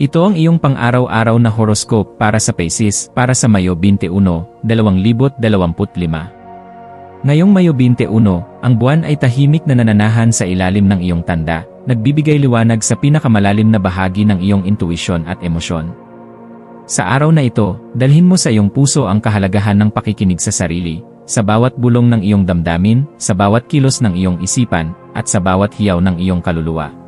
Ito ang iyong pang-araw-araw na horoscope para sa Pisces para sa Mayo 21, 2025. Ngayong Mayo 21, ang buwan ay tahimik na nananahan sa ilalim ng iyong tanda, nagbibigay liwanag sa pinakamalalim na bahagi ng iyong intuisyon at emosyon. Sa araw na ito, dalhin mo sa iyong puso ang kahalagahan ng pakikinig sa sarili, sa bawat bulong ng iyong damdamin, sa bawat kilos ng iyong isipan, at sa bawat hiyaw ng iyong kaluluwa.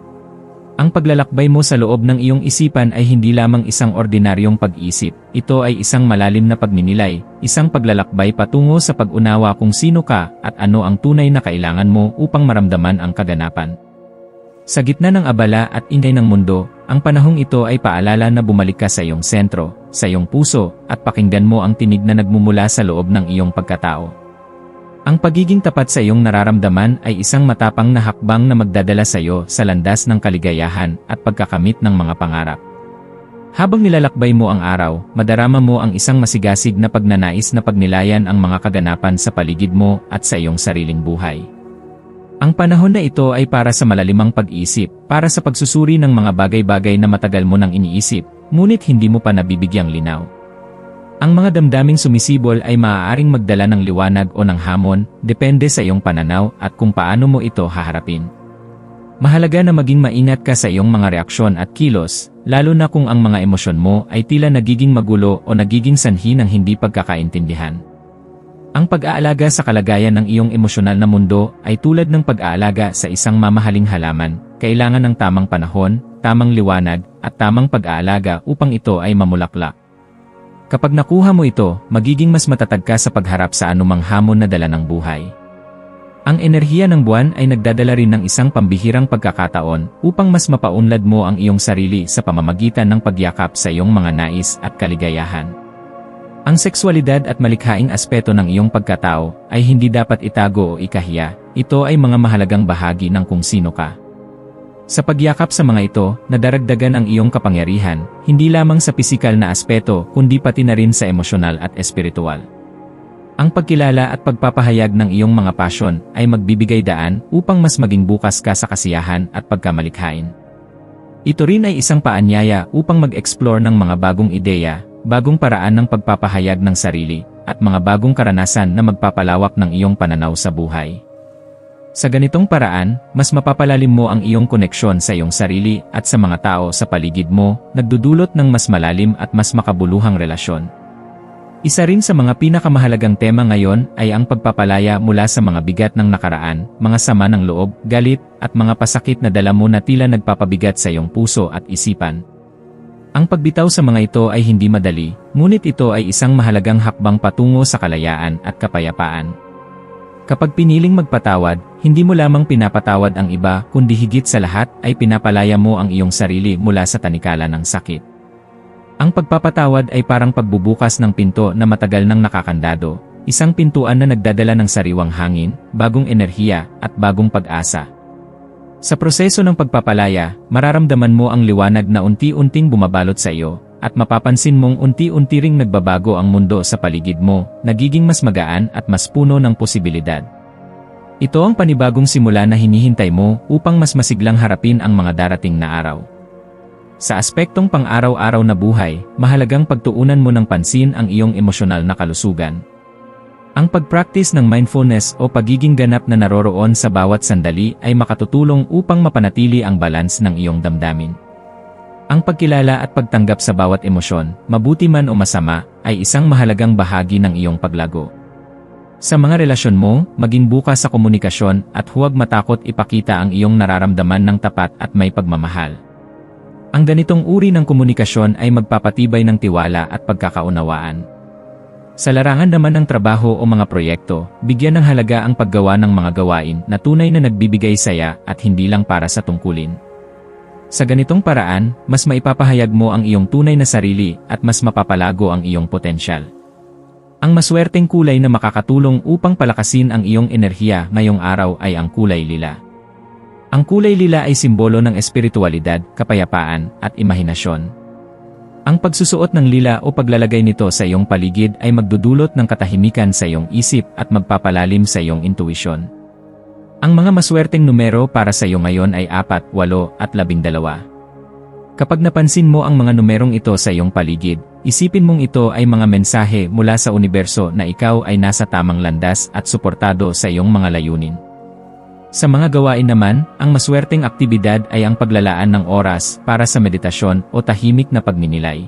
Ang paglalakbay mo sa loob ng iyong isipan ay hindi lamang isang ordinaryong pag-isip, ito ay isang malalim na pagninilay, isang paglalakbay patungo sa pag-unawa kung sino ka at ano ang tunay na kailangan mo upang maramdaman ang kaganapan. Sa gitna ng abala at ingay ng mundo, ang panahong ito ay paalala na bumalik ka sa iyong sentro, sa iyong puso, at pakinggan mo ang tinig na nagmumula sa loob ng iyong pagkatao. Ang pagiging tapat sa iyong nararamdaman ay isang matapang na hakbang na magdadala sa iyo sa landas ng kaligayahan at pagkakamit ng mga pangarap. Habang nilalakbay mo ang araw, madarama mo ang isang masigasig na pagnanais na pagnilayan ang mga kaganapan sa paligid mo at sa iyong sariling buhay. Ang panahon na ito ay para sa malalimang pag-isip, para sa pagsusuri ng mga bagay-bagay na matagal mo nang iniisip, ngunit hindi mo pa nabibigyang linaw. Ang mga damdaming sumisibol ay maaaring magdala ng liwanag o ng hamon, depende sa iyong pananaw at kung paano mo ito haharapin. Mahalaga na maging maingat ka sa iyong mga reaksyon at kilos, lalo na kung ang mga emosyon mo ay tila nagiging magulo o nagiging sanhi ng hindi pagkakaintindihan. Ang pag-aalaga sa kalagayan ng iyong emosyonal na mundo ay tulad ng pag-aalaga sa isang mamahaling halaman, kailangan ng tamang panahon, tamang liwanag, at tamang pag-aalaga upang ito ay mamulaklak. Kapag nakuha mo ito, magiging mas matatag ka sa pagharap sa anumang hamon na dala ng buhay. Ang enerhiya ng buwan ay nagdadala rin ng isang pambihirang pagkakataon upang mas mapaunlad mo ang iyong sarili sa pamamagitan ng pagyakap sa iyong mga nais at kaligayahan. Ang sexualidad at malikhaing aspeto ng iyong pagkatao ay hindi dapat itago o ikahiya, ito ay mga mahalagang bahagi ng kung sino ka. Sa pagyakap sa mga ito, nadaragdagan ang iyong kapangyarihan, hindi lamang sa pisikal na aspeto kundi pati na rin sa emosyonal at espiritual. Ang pagkilala at pagpapahayag ng iyong mga pasyon ay magbibigay daan upang mas maging bukas ka sa kasiyahan at pagkamalikhain. Ito rin ay isang paanyaya upang mag-explore ng mga bagong ideya, bagong paraan ng pagpapahayag ng sarili, at mga bagong karanasan na magpapalawak ng iyong pananaw sa buhay. Sa ganitong paraan, mas mapapalalim mo ang iyong koneksyon sa iyong sarili at sa mga tao sa paligid mo, nagdudulot ng mas malalim at mas makabuluhang relasyon. Isa rin sa mga pinakamahalagang tema ngayon ay ang pagpapalaya mula sa mga bigat ng nakaraan, mga sama ng loob, galit, at mga pasakit na dala mo na tila nagpapabigat sa iyong puso at isipan. Ang pagbitaw sa mga ito ay hindi madali, ngunit ito ay isang mahalagang hakbang patungo sa kalayaan at kapayapaan. Kapag piniling magpatawad, hindi mo lamang pinapatawad ang iba kundi higit sa lahat ay pinapalaya mo ang iyong sarili mula sa tanikala ng sakit. Ang pagpapatawad ay parang pagbubukas ng pinto na matagal nang nakakandado, isang pintuan na nagdadala ng sariwang hangin, bagong enerhiya, at bagong pag-asa. Sa proseso ng pagpapalaya, mararamdaman mo ang liwanag na unti-unting bumabalot sa iyo, at mapapansin mong unti-unti ring nagbabago ang mundo sa paligid mo, nagiging mas magaan at mas puno ng posibilidad. Ito ang panibagong simula na hinihintay mo upang mas masiglang harapin ang mga darating na araw. Sa aspektong pang-araw-araw na buhay, mahalagang pagtuunan mo ng pansin ang iyong emosyonal na kalusugan. Ang pag-practice ng mindfulness o pagiging ganap na naroroon sa bawat sandali ay makatutulong upang mapanatili ang balance ng iyong damdamin. Ang pagkilala at pagtanggap sa bawat emosyon, mabuti man o masama, ay isang mahalagang bahagi ng iyong paglago. Sa mga relasyon mo, maging bukas sa komunikasyon at huwag matakot ipakita ang iyong nararamdaman ng tapat at may pagmamahal. Ang ganitong uri ng komunikasyon ay magpapatibay ng tiwala at pagkakaunawaan. Sa larangan naman ng trabaho o mga proyekto, bigyan ng halaga ang paggawa ng mga gawain na tunay na nagbibigay saya at hindi lang para sa tungkulin. Sa ganitong paraan, mas maipapahayag mo ang iyong tunay na sarili at mas mapapalago ang iyong potensyal. Ang maswerteng kulay na makakatulong upang palakasin ang iyong enerhiya ngayong araw ay ang kulay lila. Ang kulay lila ay simbolo ng espiritualidad, kapayapaan, at imahinasyon. Ang pagsusuot ng lila o paglalagay nito sa iyong paligid ay magdudulot ng katahimikan sa iyong isip at magpapalalim sa iyong intuisyon. Ang mga maswerteng numero para sa iyo ngayon ay 4, 8 at 12. Kapag napansin mo ang mga numerong ito sa iyong paligid, isipin mong ito ay mga mensahe mula sa universo na ikaw ay nasa tamang landas at suportado sa iyong mga layunin. Sa mga gawain naman, ang maswerteng aktibidad ay ang paglalaan ng oras para sa meditasyon o tahimik na pagninilay.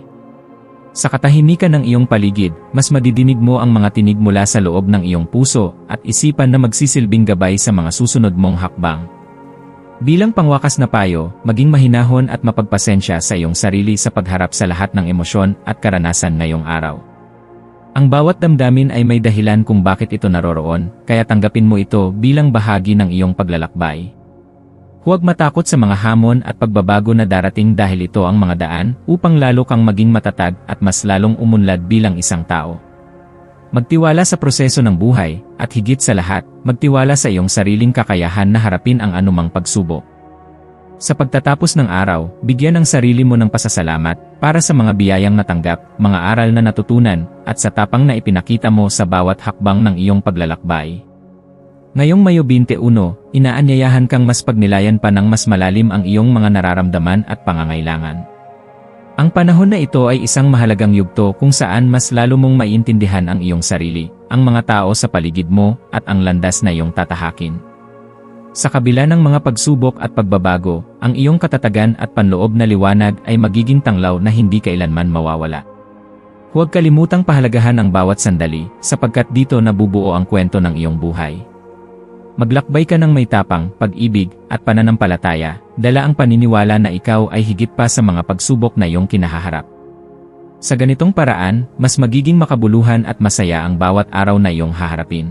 Sa katahimikan ng iyong paligid, mas madidinig mo ang mga tinig mula sa loob ng iyong puso at isipan na magsisilbing gabay sa mga susunod mong hakbang. Bilang pangwakas na payo, maging mahinahon at mapagpasensya sa iyong sarili sa pagharap sa lahat ng emosyon at karanasan ngayong araw. Ang bawat damdamin ay may dahilan kung bakit ito naroroon, kaya tanggapin mo ito bilang bahagi ng iyong paglalakbay. Huwag matakot sa mga hamon at pagbabago na darating dahil ito ang mga daan upang lalo kang maging matatag at mas lalong umunlad bilang isang tao. Magtiwala sa proseso ng buhay, at higit sa lahat, magtiwala sa iyong sariling kakayahan na harapin ang anumang pagsubok. Sa pagtatapos ng araw, bigyan ang sarili mo ng pasasalamat para sa mga biyayang natanggap, mga aral na natutunan, at sa tapang na ipinakita mo sa bawat hakbang ng iyong paglalakbay. Ngayong Mayo 21, inaanyayahan kang mas pagnilayan pa ng mas malalim ang iyong mga nararamdaman at pangangailangan. Ang panahon na ito ay isang mahalagang yugto kung saan mas lalo mong maiintindihan ang iyong sarili, ang mga tao sa paligid mo, at ang landas na iyong tatahakin. Sa kabila ng mga pagsubok at pagbabago, ang iyong katatagan at panloob na liwanag ay magiging tanglaw na hindi kailanman mawawala. Huwag kalimutang pahalagahan ang bawat sandali, sapagkat dito nabubuo ang kwento ng iyong buhay. Maglakbay ka ng may tapang, pag-ibig, at pananampalataya, dala ang paniniwala na ikaw ay higit pa sa mga pagsubok na iyong kinahaharap. Sa ganitong paraan, mas magiging makabuluhan at masaya ang bawat araw na iyong haharapin.